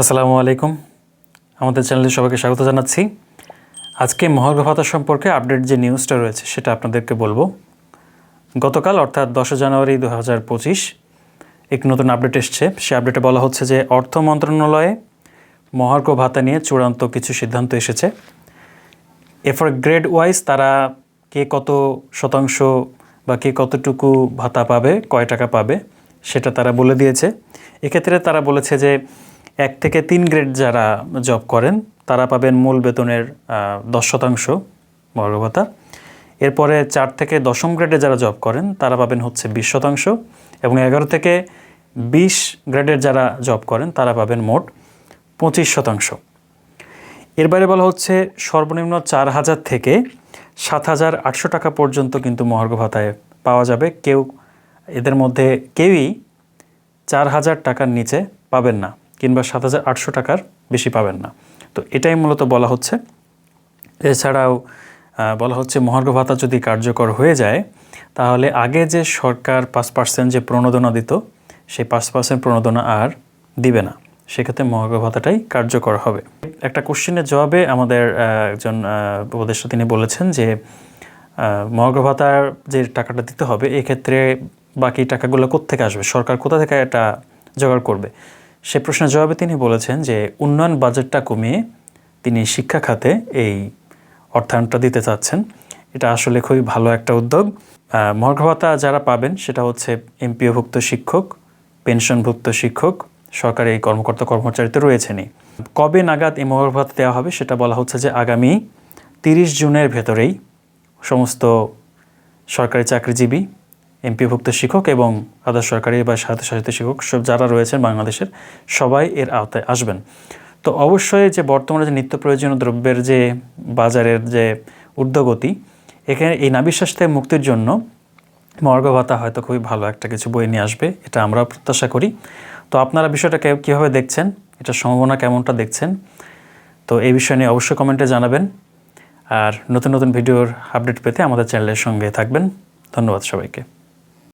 আসসালামু আলাইকুম। আমাদের চ্যানেলে সবাইকে স্বাগত জানাচ্ছি। আজকে মহার্ঘ ভাতা সম্পর্কে আপডেট যে নিউজটা রয়েছে, সেটা আপনাদেরকে বলব। গতকাল, অর্থাৎ দশ জানুয়ারি দু হাজার পঁচিশ, এক নতুন আপডেট এসছে। সে আপডেটে বলা হচ্ছে যে, অর্থ মন্ত্রণালয়ে মহার্ঘ ভাতা নিয়ে চূড়ান্ত কিছু সিদ্ধান্ত এসেছে। এরপর গ্রেড ওয়াইজ তারা কে কত শতাংশ বা কে কতটুকু ভাতা পাবে, কয় টাকা পাবে, সেটা তারা বলে দিয়েছে। এক্ষেত্রে তারা বলেছে যে এক থেকে তিন গ্রেড যারা জব করেন, তারা পাবেন মূল বেতনের দশ শতাংশ ভাতা এরপরে চার থেকে দশম গ্রেডে যারা জব করেন, তারা পাবেন হচ্ছে বিশ শতাংশ এবং এগারো থেকে বিশ গ্রেডের যারা জব করেন, তারা পাবেন মোট পঁচিশ শতাংশ। এর বাইরে বলা হচ্ছে সর্বনিম্ন চার হাজার থেকে সাত হাজার আটশো টাকা পর্যন্ত কিন্তু মহার্ঘ ভাতায় পাওয়া যাবে। কেউ, এদের মধ্যে কেউই চার হাজার টাকার নিচে পাবেন না। কিংবা সাত হাজার আটশো টাকার বেশি পাবেন না। তো এটাই মূলত বলা হচ্ছে। এছাড়াও বলা হচ্ছে মহার্ঘ ভাতা যদি কার্যকর হয়ে যায়, তাহলে আগে যে সরকার পাঁচ পার্সেন্ট যে প্রণোদনা দিত, সেই পাঁচ পার্সেন্ট প্রণোদনা আর দিবে না। সেক্ষেত্রে মহার্ঘ ভাতাটাই কার্যকর হবে। একটা কোশ্চেনের জবাবে আমাদের একজন উপদেষ্টা তিনি বলেছেন যে মহার্ঘ ভাতার যে টাকাটা দিতে হবে, এক্ষেত্রে বাকি টাকাগুলো কোত্থেকে আসবে? সরকার কোথা থেকে এটা জোগাড় করবে? সে প্রশ্নের জবাবে তিনি বলেছেন যে উন্নয়ন বাজেটটা কমিয়ে তিনি শিক্ষা খাতে এই অর্থায়নটা দিতে চাচ্ছেন। এটা আসলে খুবই ভালো একটা উদ্যোগ। ভাতা যারা পাবেন সেটা হচ্ছে এমপিওভুক্ত শিক্ষক, পেনশনভুক্ত শিক্ষক, সরকারি কর্মকর্তা কর্মচারীতে রয়েছেনই। কবে নাগাদ এই ভাতা দেওয়া হবে সেটা বলা হচ্ছে যে আগামী তিরিশ জুনের ভেতরেই সমস্ত সরকারি চাকরিজীবী এমপিভুক্ত শিক্ষক এবং আধা সরকারি বা স্বায়ত্তশাসিত শিক্ষক সব যারা রয়েছেন বাংলাদেশের, সবাই এর আওতায় আসবেন। তো অবশ্যই যে বর্তমানে যে নিত্য প্রয়োজনীয় দ্রব্যের যে বাজারের যে ঊর্ধ্বগতি, এখানে এই নাবিশ্বাস থেকে মুক্তির জন্য মর্গ ভাতা হয়তো খুবই ভালো একটা কিছু বই নিয়ে আসবে, এটা আমরা প্রত্যাশা করি। তো আপনারা বিষয়টা কে- কীভাবে দেখছেন, এটা সম্ভাবনা কেমনটা দেখছেন, তো এই বিষয় নিয়ে অবশ্যই কমেন্টে জানাবেন। আর নতুন নতুন ভিডিওর আপডেট পেতে আমাদের চ্যানেলের সঙ্গে থাকবেন। ধন্যবাদ সবাইকে।